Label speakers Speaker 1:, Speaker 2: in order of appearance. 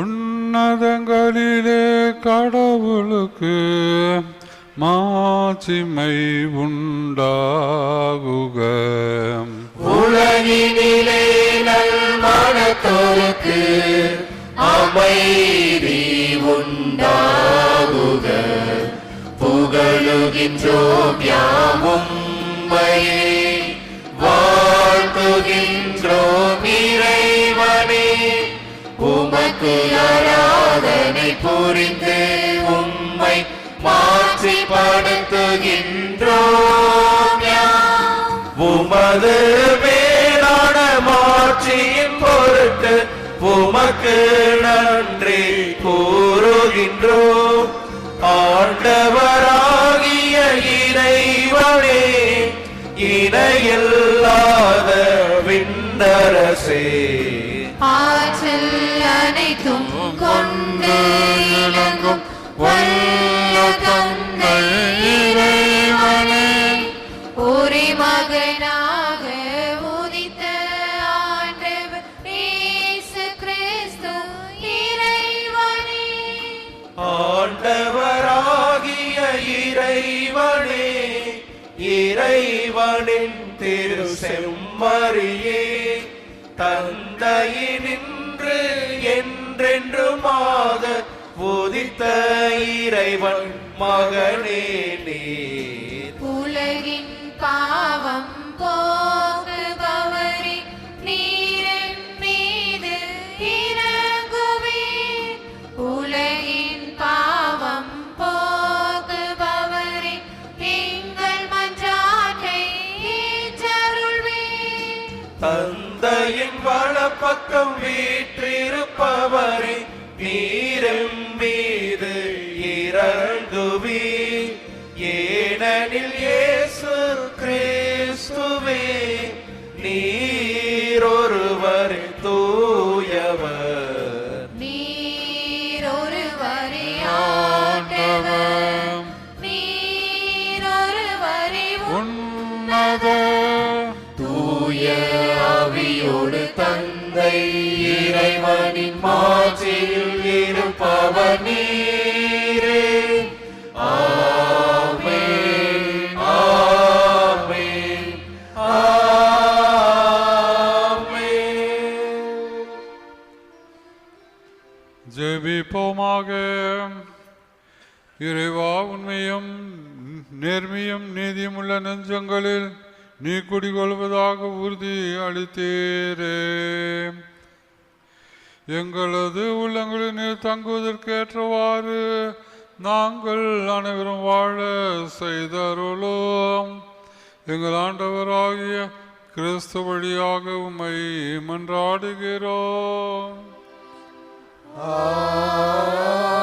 Speaker 1: உன்னதங்களிலே கடவுளுக்கு மாசிமை உண்டாகுக.
Speaker 2: உலகினிலே நல்மனத்தோருக்கு அமைதி உண்டாகுக. புகழுகின்றோம் யாவும் உம்மையே வாழ்த்துகின்றோம் இறைவனே உமக்கு ஆராதனை புரிந்து உம்மை மாற்றிப்படுத்துகின்றோம் யாம். உமது மேலான மாற்றியின் பொருட்டு உமக்கு நன்றி கூறுகின்றோம் ஆண்டவராகிய இறைவனே இணையில்லாத விண்ணரசே
Speaker 3: அனைத்தும் கொண்டு இலங்கும் வல்ல தந்தை இறைவனே ஒரே மகனாக உதித்த ஆண்டவர் இயேசு கிறிஸ்து இறைவனே.
Speaker 2: ஆண்டவராகிய இறைவனே இறைவனின் திரு செம்மறியே தந்தையினின்று என்றென்றுமாக உதித்த இறைவன் மகனே நீர்
Speaker 3: உலகின் பாவம் போக்குபவரே நீரின் மீது இறங்குவீர். உலகின் பாவம் போக்குபவரே எங்கள் மன்றாட்டை
Speaker 2: தந்தையின் வலப்பக்கம் வீற்றிருப்பவரே நீரும் மீது இறங்குவி. ஏனெனில் இயேசு கிறிஸ்துவே நீரொருவர் தூயவர்.
Speaker 3: நீர் ஒருவரே ஆண்டவர். நீர் ஒருவரே
Speaker 1: உன்னத
Speaker 2: தூய இறைவனின் மாட்சியில் இருப்பவர் நீரே.
Speaker 1: ஜெபிப்போமாக. இறைவா உண்மையும் நேர்மையும் நீதியும் உள்ள நெஞ்சங்களில் நீ குடிகொள்வதாக உறுதி அளித்தீரே. எங்களது உள்ளங்களில் நீர் தங்குவதற்கேற்றவாறு நாங்கள் அனைவரும் வாழ செய்தருளோம். எங்கள் ஆண்டவராகிய கிறிஸ்து வழியாக உமை மன்றாடுகிறோம்.
Speaker 2: ஆ